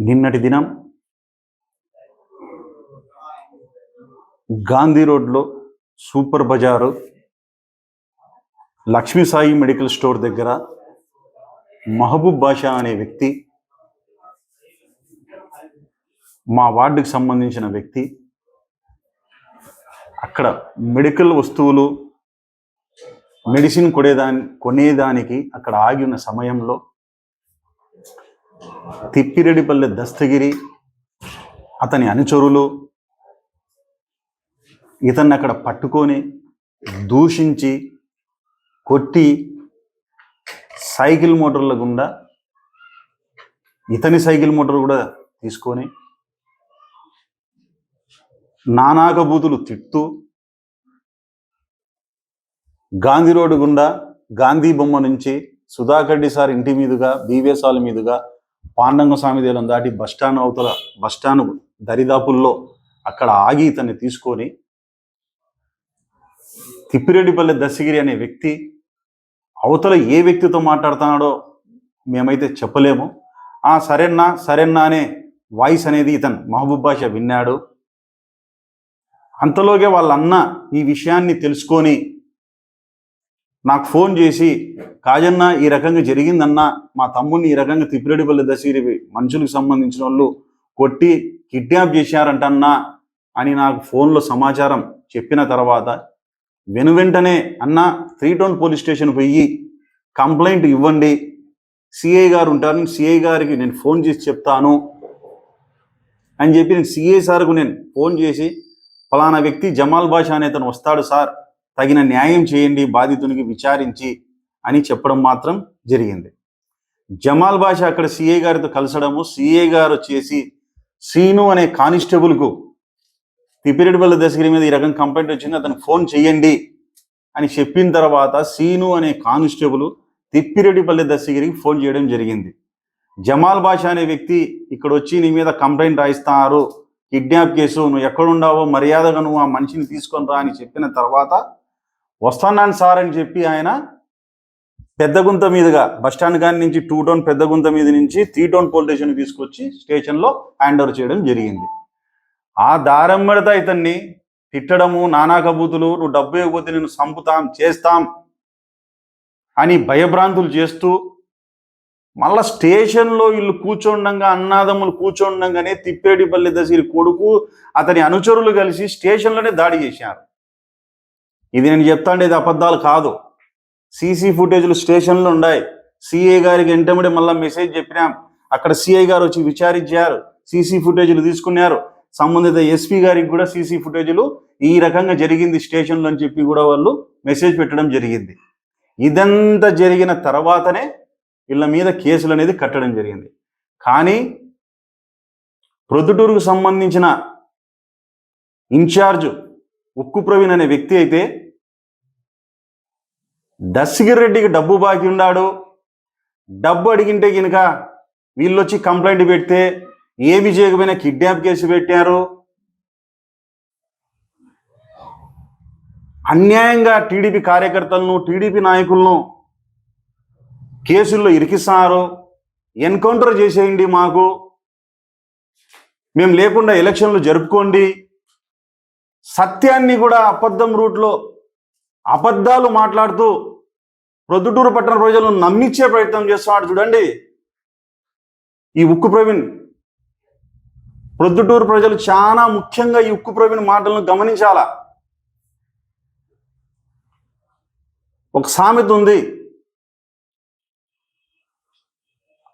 నిన్నటి దినం గాంధీ రోడ్లో సూపర్ బజారు లక్ష్మీ సాయి మెడికల్ స్టోర్ దగ్గర మహబూబ్ బాషా అనే వ్యక్తి మా వార్డుకి సంబంధించిన వ్యక్తి అక్కడ మెడికల్ వస్తువులు మెడిసిన్ కొనేదాని కొనేదానికి అక్కడ ఆగి ఉన్న సమయంలో తిప్పిరెడ్డిపల్లె దస్తగిరి అతని అనుచరులు ఇతన్ని అక్కడ పట్టుకొని దూషించి కొట్టి సైకిల్ మోటార్ల గుండా ఇతని సైకిల్ మోటార్ కూడా తీసుకొని నానాకబూతులు తిట్టు గాంధీ రోడ్డు గుండా గాంధీ బొమ్మ నుంచి సుధాకర్ రెడ్డి సార్ ఇంటి మీదుగా బీవేసాల మీదుగా పాండంగ స్వామి దేలం దాటి బస్టాండ్ అవతల బస్టాండ్ దరిదాపుల్లో అక్కడ ఆగి ఇతన్ని తీసుకొని తిప్పిరెడ్డిపల్లె దశగిరి అనే వ్యక్తి అవతల ఏ వ్యక్తితో మాట్లాడుతున్నాడో మేమైతే చెప్పలేము. ఆ సరేనా సరేనా అనే వాయిస్ అనేది ఇతను మహబూబ్ బాషా విన్నాడు. అంతలోగే వాళ్ళ అన్న ఈ విషయాన్ని తెలుసుకొని నాకు ఫోన్ చేసి కాజన్న ఈ రకంగా జరిగిందన్నా మా తమ్ముడిని ఈ రకంగా తిప్పిరెడ్డిపల్లి దశగిరి మనుషులకు సంబంధించిన వాళ్ళు కొట్టి కిడ్నాప్ చేశారంటన్నా అని నాకు ఫోన్లో సమాచారం చెప్పిన తర్వాత వెను వెంటనే అన్న త్రీ టౌన్ పోలీస్ స్టేషన్ పోయి కంప్లైంట్ ఇవ్వండి. సిఐ గారు ఉంటారు సిఐ గారికి నేను ఫోన్ చేసి చెప్తాను అని చెప్పి నేను సిఐ సార్కు నేను ఫోన్ చేసి ఫలానా వ్యక్తి జమాల్ బాషా అనే అతను వస్తాడు సార్. తగిన న్యాయం చేయండి బాధితునికి విచారించి అని చెప్పడం మాత్రం జరిగింది. జమాల్ బాషా అక్కడ సిఐ గారితో కలిసడము సిఐ గారు వచ్చేసి సీను అనే కానిస్టేబుల్కు తిప్పిరెడ్డిపల్లి దశగిరి మీద ఈ రకం కంప్లైంట్ వచ్చింది అతను ఫోన్ చేయండి అని చెప్పిన తర్వాత సీను అనే కానిస్టేబుల్ తిప్పిరెడ్డిపల్లి దశగిరికి ఫోన్ చేయడం జరిగింది. జమాల్ బాషా అనే వ్యక్తి ఇక్కడ వచ్చి నీ మీద కంప్లైంట్ రాయిస్తున్నారు కిడ్నాప్ కేసు నువ్వు ఎక్కడుండావో మర్యాదగా నువ్వు ఆ మనిషిని తీసుకొని రా అని చెప్పిన తర్వాత వస్తున్నాను సార్ అని చెప్పి ఆయన పెద్దగుంత మీదుగా బస్టాండ్ కాని నుంచి టూ టౌన్ పెద్దగుంత మీద నుంచి త్రీ టౌన్ పోలీస్ స్టేషన్ తీసుకొచ్చి స్టేషన్లో హ్యాండ్ ఓవర్ చేయడం జరిగింది. ఆ దారమ్మడితో ఇతన్ని తిట్టడము నానా కబూతులు నువ్వు డబ్బు ఇవ్వకపోతే నేను చంపుతాం చేస్తాం అని భయభ్రాంతులు చేస్తూ మళ్ళా స్టేషన్లో వీళ్ళు కూర్చోండంగా అన్నాదమ్ములు కూర్చోండంగానే తిప్పేడిపల్లి దశ కొడుకు అతని అనుచరులు కలిసి స్టేషన్లోనే దాడి చేశారు. ఇది నేను చెప్తాండి ఇది అబద్ధాలు కాదు. సీసీ ఫుటేజ్లు స్టేషన్లు ఉన్నాయి. సిఐ గారికి వెంటబడి మళ్ళీ మెసేజ్ చెప్పినాం. అక్కడ సిఐ గారు వచ్చి విచారించారు. సీసీ ఫుటేజ్లు తీసుకున్నారు. సంబంధిత ఎస్పీ గారికి కూడా సీసీ ఫుటేజ్లు ఈ రకంగా జరిగింది స్టేషన్లో అని చెప్పి కూడా వాళ్ళు మెసేజ్ పెట్టడం జరిగింది. ఇదంతా జరిగిన తర్వాతనే వీళ్ళ మీద కేసులు అనేది కట్టడం జరిగింది. కానీ ప్రొద్దుటూరుకు సంబంధించిన ఇన్ఛార్జ్ ఉక్కు ప్రవీణ్ అనే వ్యక్తి అయితే దశగిరి రెడ్డికి డబ్బు బాకీ ఉన్నాడు డబ్బు అడిగింటే కనుక వీళ్ళు వచ్చి కంప్లైంట్ పెడితే ఏమి చేయకపోయినా కిడ్నాప్ కేసు పెట్టారు. అన్యాయంగా టీడీపీ కార్యకర్తలను టీడీపీ నాయకులను కేసుల్లో ఇరికిస్తున్నారు. ఎన్కౌంటర్ చేసేయండి మాకు. మేము లేకుండా ఎలక్షన్లు జరుపుకోండి. సత్యాన్ని కూడా అబద్ధం రూట్లో అబద్ధాలు మాట్లాడుతూ ప్రొద్దుటూరు పట్టణ ప్రజలను నమ్మించే ప్రయత్నం చేస్తున్నాడు చూడండి. ఈ ఉక్కు ప్రవీణ్. ప్రొద్దుటూరు ప్రజలు చాలా ముఖ్యంగా ఈ ఉక్కు ప్రవీణ్ మాటలను గమనించాలా? ఒక సామెత ఉంది.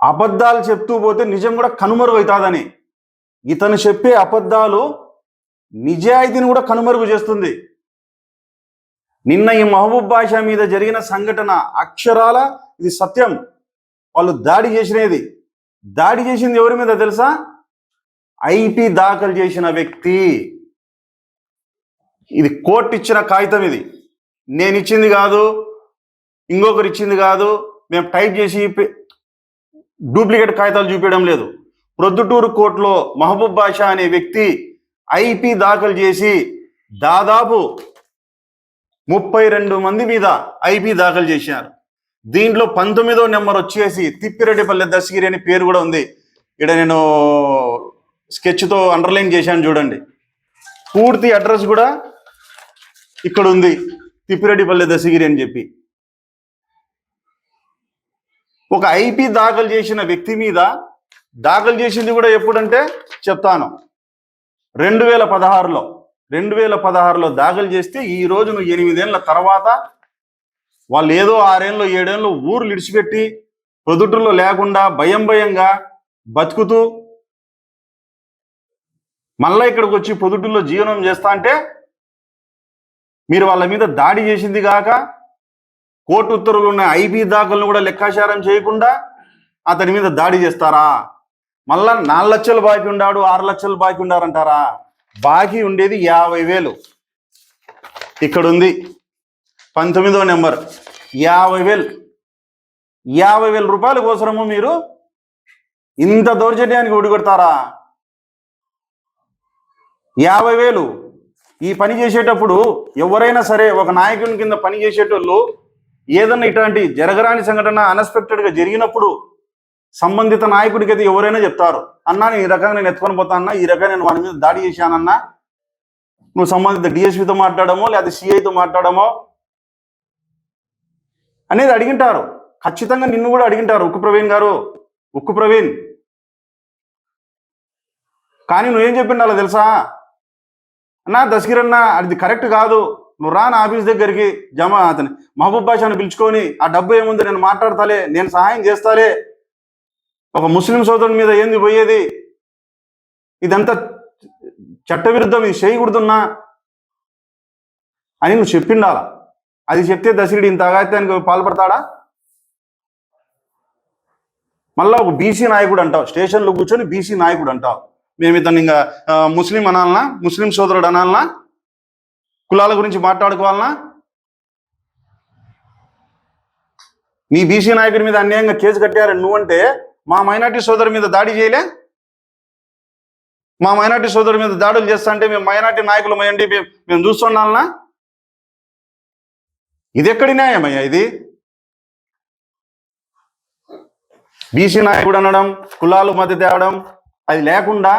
అబద్ధాలు చెప్తూ పోతే నిజం కూడా కనుమరుగవుతుందని ఇతను చెప్పే అబద్ధాలు నిజాయితీని కూడా కనుమరుగు చేస్తుంది. నిన్న ఈ మహబూబ్ బాషా మీద జరిగిన సంఘటన అక్షరాల? ఇది సత్యం. వాళ్ళు దాడి చేసినది. దాడి చేసింది ఎవరి మీద తెలుసా? ఐపీ దాఖలు చేసిన వ్యక్తి. ఇది కోర్టు ఇచ్చిన కాగితం ఇది. నేను ఇచ్చింది కాదు. ఇంకొకరు ఇచ్చింది కాదు. మేము టైప్ చేసి డూప్లికేట్ కాగితాలు చూపించడం లేదు. ప్రొద్దుటూరు కోర్టులో మహబూబ్ బాషా అనే వ్యక్తి ఐపీ దాఖలు చేసి దాదాపు ముప్పై రెండు మంది మీద ఐపీ దాఖలు చేశారు దీంట్లో పంతొమ్మిదో నెంబర్ వచ్చేసి తిప్పిరెడ్డిపల్లె దశగిరి అని పేరు కూడా ఉంది. ఇక్కడ నేను స్కెచ్తో అండర్లైన్ చేశాను చూడండి. పూర్తి అడ్రస్ కూడా ఇక్కడ ఉంది. తిప్పిరెడ్డిపల్లి దశగిరి అని చెప్పి. ఒక ఐపీ దాఖలు చేసిన వ్యక్తి మీద దాఖలు చేసింది కూడా ఎప్పుడంటే చెప్తాను. రెండు వేల పదహారులో రెండు వేల పదహారులో దాఖలు చేస్తే ఈ రోజు నువ్వు ఎనిమిదేళ్ళ తర్వాత వాళ్ళు ఏదో ఆరేళ్ళు ఏడేళ్ళు ఊరు విడిచిపెట్టి ప్రొద్దుటూరులో లేకుండా భయం భయంగా బతుకుతూ మళ్ళీ ఇక్కడికి వచ్చి పొద్దుటూరులో జీవనం చేస్తా అంటే మీరు వాళ్ళ మీద దాడి చేసింది కాక కోర్టు ఉత్తర్వులు ఉన్న ఐబీ దాఖలను కూడా లెక్కాచారం చేయకుండా అతని మీద దాడి చేస్తారా? మళ్ళా నాలుగు లక్షలు బాకీ ఉండాడు ఆరు లక్షలు బాకీ ఉండారంటారా? బాకీ ఉండేది యాభై వేలు. ఇక్కడ ఉంది పంతొమ్మిదో నెంబర్. యాభై వేలు. యాభై వేల రూపాయల కోసము మీరు ఇంత దౌర్జన్యానికి ఒడిగొడతారా? యాభై వేలు. ఈ పని చేసేటప్పుడు ఎవరైనా సరే ఒక నాయకుని కింద పని చేసేటోళ్ళు ఏదన్నా ఇట్లాంటి జరగరాని సంఘటన అన్ఎక్స్పెక్టెడ్గా జరిగినప్పుడు సంబంధిత నాయకుడికి అయితే ఎవరైనా చెప్తారు అన్నా నేను ఈ రకంగా నేను ఎత్తుకొని పోతా అన్నా ఈ రకంగా నేను వాడి మీద దాడి చేశానన్నా నువ్వు సంబంధిత డిఎస్పితో మాట్లాడమో లేదా సిఐతో మాట్లాడమో అనేది అడిగింటారు. ఖచ్చితంగా నిన్ను కూడా అడిగింటారు ఉక్కు ప్రవీణ్ గారు ఉక్కు ప్రవీణ్. కానీ నువ్వేం చెప్పిండాలో తెలుసా? అన్నా దశగిరన్న అది కరెక్ట్ కాదు. నువ్వు రా నా ఆఫీస్ దగ్గరికి జమ అతని మహబూబ్ బాషాను పిలుచుకొని ఆ డబ్బు ఏముంది నేను మాట్లాడతాలే నేను సహాయం చేస్తాలే ఒక ముస్లిం సోదరుని మీద ఏంది పోయేది? ఇదంతా చట్టవిరుద్ధం ఇది చేయకూడదున్నా? అని నువ్వు చెప్పిండాల? అది చెప్తే దశరుడు ఇంత అగాత్యానికి పాల్పడతాడా? మళ్ళా ఒక బీసీ నాయకుడు అంటావు స్టేషన్లో కూర్చొని బీసీ నాయకుడు అంటావు. మేము ఇతను ఇంకా ముస్లిం అనాలనా? ముస్లిం సోదరుడు అనాలనా? కులాల గురించి మాట్లాడుకోవాలనా? నీ బీసీ నాయకుడి మీద అన్యాయంగా కేసు కట్టారని నువ్వంటే మా మైనార్టీ సోదరు మీద దాడి చేయలే? మా మైనార్టీ సోదరు మీద దాడులు చేస్తా అంటే మేము మైనార్టీ నాయకులు అయ్యండి మేము మేము చూస్తున్నాలనా ఇది ఎక్కడి న్యాయమయ్యా ఇది? బీసీ నాయకుడు అనడం కులాలు మధ్య తేవడం అది లేకుండా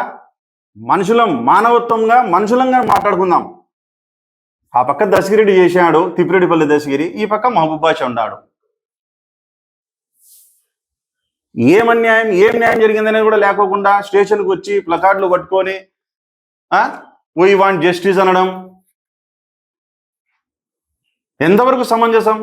మనుషులం మానవత్వంగా మనుషులంగా మాట్లాడుకుందాం. ఆ పక్క దశగిరెడ్డి చేశాడు తిప్పిరెడ్డిపల్లి దశగిరి ఈ పక్క మహబూబ్బాషా ఉన్నాడు ఏం ఏం న్యాయం జరిగిందనేది కూడా లేకోకుండా స్టేషన్కి వచ్చి ప్లకార్డులు పట్టుకొని వీ వాంట్ జస్టిస్ అనడం. ఎంతవరకు సమంజసం?